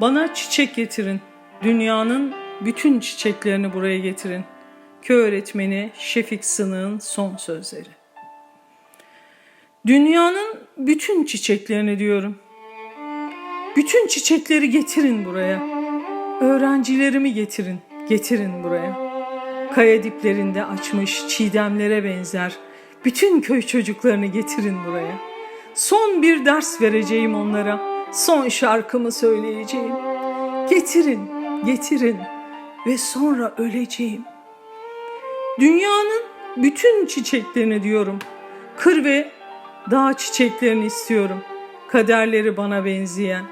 Bana çiçek getirin. Dünyanın bütün çiçeklerini buraya getirin. Köy öğretmeni Şefik Sınık'ın son sözleri. Dünyanın bütün çiçeklerini diyorum. Bütün çiçekleri getirin buraya. Öğrencilerimi getirin, getirin buraya. Kaya diplerinde açmış çiğdemlere benzer bütün köy çocuklarını getirin buraya. Son bir ders vereceğim onlara. Son şarkımı söyleyeceğim. Getirin, getirin ve sonra öleceğim. Dünyanın bütün çiçeklerini diyorum. Kır ve dağ çiçeklerini istiyorum. Kaderleri bana benzeyen.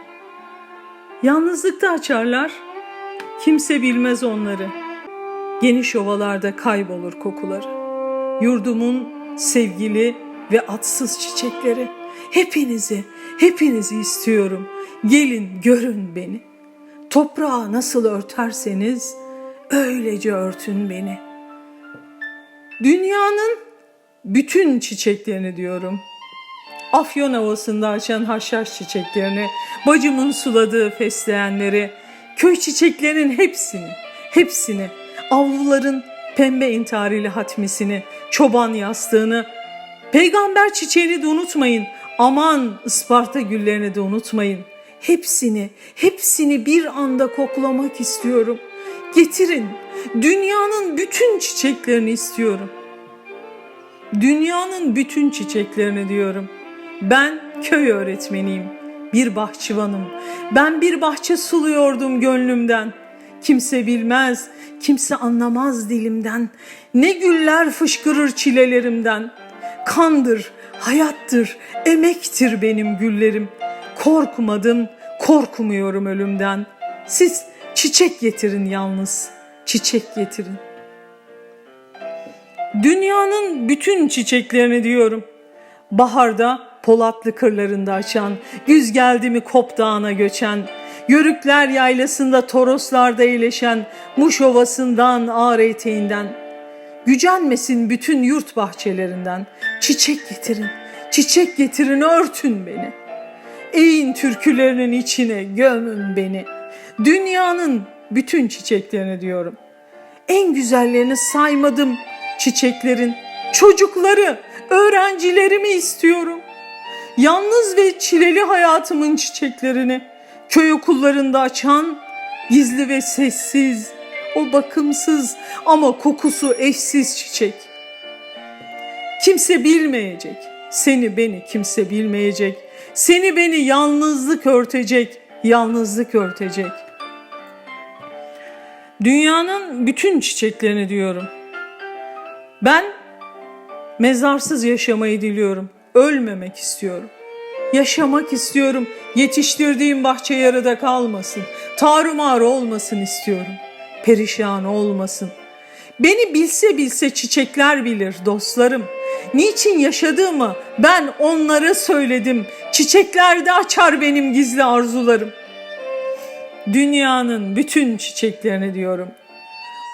Yalnızlıkta açarlar. Kimse bilmez onları. Geniş ovalarda kaybolur kokuları. Yurdumun sevgili ve atsız çiçekleri. Hepinizi, hepinizi istiyorum. Gelin görün beni. Toprağı nasıl örterseniz öylece örtün beni. Dünyanın bütün çiçeklerini diyorum. Afyon havasında açan haşhaş çiçeklerini, bacımın suladığı fesleğenleri, köy çiçeklerinin hepsini, hepsini, avluların pembe intarili hatmisini, çoban yastığını, peygamber çiçeğini de unutmayın. Aman Isparta güllerini de unutmayın. Hepsini, hepsini bir anda koklamak istiyorum. Getirin, dünyanın bütün çiçeklerini istiyorum. Dünyanın bütün çiçeklerini diyorum. Ben köy öğretmeniyim, bir bahçıvanım. Ben bir bahçe suluyordum gönlümden. Kimse bilmez, kimse anlamaz dilimden. Ne güller fışkırır çilelerimden. Kandır, hayattır, emektir benim güllerim. Korkmadım, korkmuyorum ölümden. Siz çiçek getirin yalnız, çiçek getirin. Dünyanın bütün çiçeklerini diyorum. Baharda Polatlı kırlarında açan, güz geldi mi Kop Dağı'na göçen, Yörükler yaylasında Toroslarda iyileşen, Muş Ovası'ndan Ağrı eteğinden, gücenmesin bütün yurt bahçelerinden, çiçek getirin, çiçek getirin örtün beni. Eğin türkülerinin içine gömün beni. Dünyanın bütün çiçeklerini diyorum. En güzellerini saymadım çiçeklerin. Çocukları, öğrencilerimi istiyorum. Yalnız ve çileli hayatımın çiçeklerini köy okullarında açan gizli ve sessiz, o bakımsız ama kokusu eşsiz çiçek. Kimse bilmeyecek, seni beni kimse bilmeyecek. Seni beni yalnızlık örtecek, yalnızlık örtecek. Dünyanın bütün çiçeklerini diyorum. Ben mezarsız yaşamayı diliyorum. Ölmemek istiyorum. Yaşamak istiyorum. Yetiştirdiğim bahçe yarıda kalmasın. Tarumar olmasın istiyorum. Perişan olmasın. Beni bilse bilse çiçekler bilir dostlarım. Niçin yaşadığımı ben onlara söyledim. Çiçeklerde açar benim gizli arzularım. Dünyanın bütün çiçeklerini diyorum.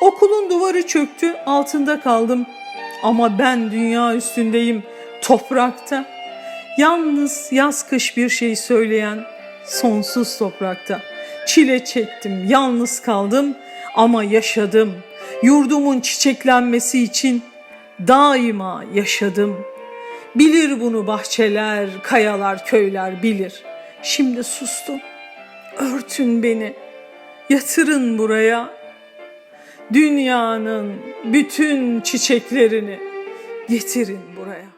Okulun duvarı çöktü, altında kaldım. Ama ben dünya üstündeyim, toprakta. Yalnız yaz kış bir şey söyleyen sonsuz toprakta. Çile çektim, yalnız kaldım ama yaşadım. Yurdumun çiçeklenmesi için daima yaşadım. Bilir bunu bahçeler, kayalar, köyler bilir. Şimdi sustum. Örtün beni. Yatırın buraya. Dünyanın bütün çiçeklerini getirin buraya.